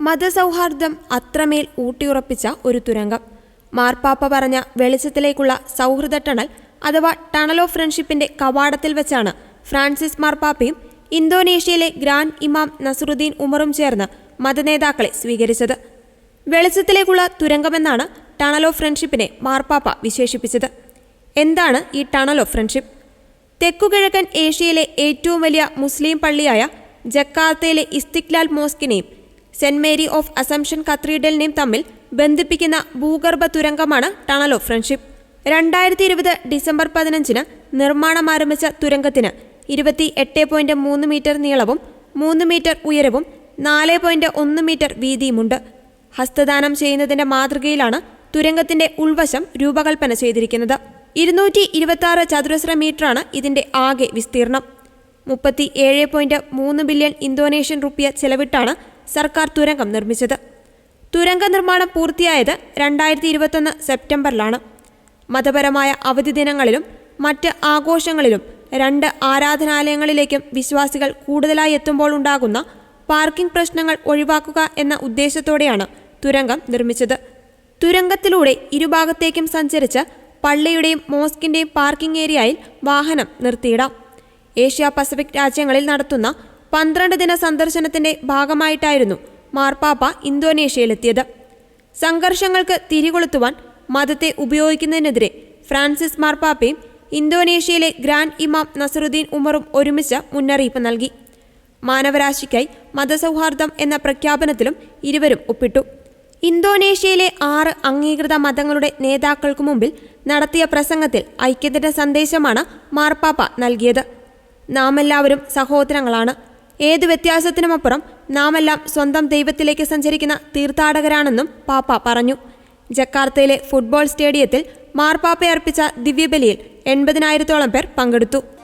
മതസൗഹാർദ്ദം അത്രമേൽ ഊട്ടിയുറപ്പിച്ച ഒരു തുരങ്കം. മാർപ്പാപ്പ പറഞ്ഞ വെളിച്ചത്തിലേക്കുള്ള സൗഹൃദ ടണൽ അഥവാ ടണൽ ഓഫ് ഫ്രണ്ട്ഷിപ്പിന്റെ കവാടത്തിൽ വെച്ചാണ് ഫ്രാൻസിസ് മാർപ്പാപ്പയും ഇന്തോനേഷ്യയിലെ ഗ്രാൻഡ് ഇമാം നസറുദ്ദീൻ ഉമറും ചേർന്ന് മതനേതാക്കളെ സ്വീകരിച്ചത്. വെളിച്ചത്തിലേക്കുള്ള തുരങ്കമെന്നാണ് ടണൽ ഓഫ് ഫ്രണ്ട്ഷിപ്പിനെ മാർപ്പാപ്പ വിശേഷിപ്പിച്ചത്. എന്താണ് ഈ ടണൽ ഓഫ് ഫ്രണ്ട്ഷിപ്പ്? തെക്കുകിഴക്കൻ ഏഷ്യയിലെ ഏറ്റവും വലിയ മുസ്ലിം പള്ളിയായ ജക്കാർത്തയിലെ ഇസ്തിക്ലാൽ മോസ്കിനെയും സെന്റ് മേരി ഓഫ് അസംഷൻ കത്തീഡ്രലിനെയും തമ്മിൽ ബന്ധിപ്പിക്കുന്ന ഭൂഗർഭ തുരങ്കമാണ് ടണൽ ഓഫ് ഫ്രണ്ട്ഷിപ്പ്. രണ്ടായിരത്തി ഇരുപത് ഡിസംബർ പതിനഞ്ചിന് നിർമ്മാണം ആരംഭിച്ച തുരങ്കത്തിന് ഇരുപത്തി എട്ട് പോയിന്റ് മൂന്ന് മീറ്റർ നീളവും മൂന്ന് മീറ്റർ ഉയരവും നാല് പോയിന്റ് ഒന്ന് മീറ്റർ വീതിയുമുണ്ട്. ഹസ്തദാനം ചെയ്യുന്നതിന്റെ മാതൃകയിലാണ് തുരങ്കത്തിന്റെ ഉൾവശം രൂപകൽപ്പന ചെയ്തിരിക്കുന്നത്. ഇരുന്നൂറ്റി ഇരുപത്തി ആറ് ചതുരശ്ര മീറ്ററാണ് ഇതിന്റെ ആകെ വിസ്തീർണം. മുപ്പത്തി ഏഴ് പോയിന്റ് മൂന്ന് ബില്യൺ ഇന്തോനേഷ്യൻ റുപ്യ ചെലവിട്ടാണ് സർക്കാർ തുരങ്കം നിർമ്മിച്ചത്. തുരങ്ക നിർമ്മാണം പൂർത്തിയായത് രണ്ടായിരത്തി ഇരുപത്തൊന്ന് സെപ്റ്റംബറിലാണ്. മതപരമായ അവധി ദിനങ്ങളിലും മറ്റ് ആഘോഷങ്ങളിലും രണ്ട് ആരാധനാലയങ്ങളിലേക്കും വിശ്വാസികൾ കൂടുതലായി എത്തുമ്പോൾ ഉണ്ടാകുന്ന പാർക്കിംഗ് പ്രശ്നങ്ങൾ ഒഴിവാക്കുക എന്ന ഉദ്ദേശത്തോടെയാണ് തുരങ്കം നിർമ്മിച്ചത്. തുരങ്കത്തിലൂടെ ഇരുഭാഗത്തേക്കും സഞ്ചരിച്ച് പള്ളിയുടെയും മോസ്കിന്റെയും പാർക്കിംഗ് ഏരിയയിൽ വാഹനം നിർത്തിയിടാം. ഏഷ്യ പസഫിക് രാജ്യങ്ങളിൽ നടത്തുന്ന പന്ത്രണ്ട് ദിന സന്ദർശനത്തിന്റെ ഭാഗമായിട്ടായിരുന്നു മാർപ്പാപ്പ ഇന്തോനേഷ്യയിലെത്തിയത്. സംഘർഷങ്ങൾക്ക് തിരികൊളുത്തുവാൻ മതത്തെ ഉപയോഗിക്കുന്നതിനെതിരെ ഫ്രാൻസിസ് മാർപ്പാപ്പയും ഇന്തോനേഷ്യയിലെ ഗ്രാൻഡ് ഇമാം നസറുദ്ദീൻ ഉമറും ഒരുമിച്ച് മുന്നറിയിപ്പ് നൽകി. മാനവരാശിക്കായി മതസൗഹാർദ്ദം എന്ന പ്രഖ്യാപനത്തിലും ഇരുവരും ഒപ്പിട്ടു. ഇന്തോനേഷ്യയിലെ ആറ് അംഗീകൃത മതങ്ങളുടെ നേതാക്കൾക്കു മുമ്പിൽ നടത്തിയ പ്രസംഗത്തിൽ ഐക്യത്തിന്റെ സന്ദേശമാണ് മാർപ്പാപ്പ നൽകിയത്. നാമെല്ലാവരും സഹോദരങ്ങളാണ്. ഏതു വ്യത്യാസത്തിനുമപ്പുറം നാമെല്ലാം സ്വന്തം ദൈവത്തിലേക്ക് സഞ്ചരിക്കുന്ന തീർത്ഥാടകരാണെന്നും പാപ്പ പറഞ്ഞു. ജക്കാർത്തയിലെ ഫുട്ബോൾ സ്റ്റേഡിയത്തിൽ മാർപ്പാപ്പയർപ്പിച്ച ദിവ്യബലിയിൽ എൺപതിനായിരത്തോളം പേർ പങ്കെടുത്തു.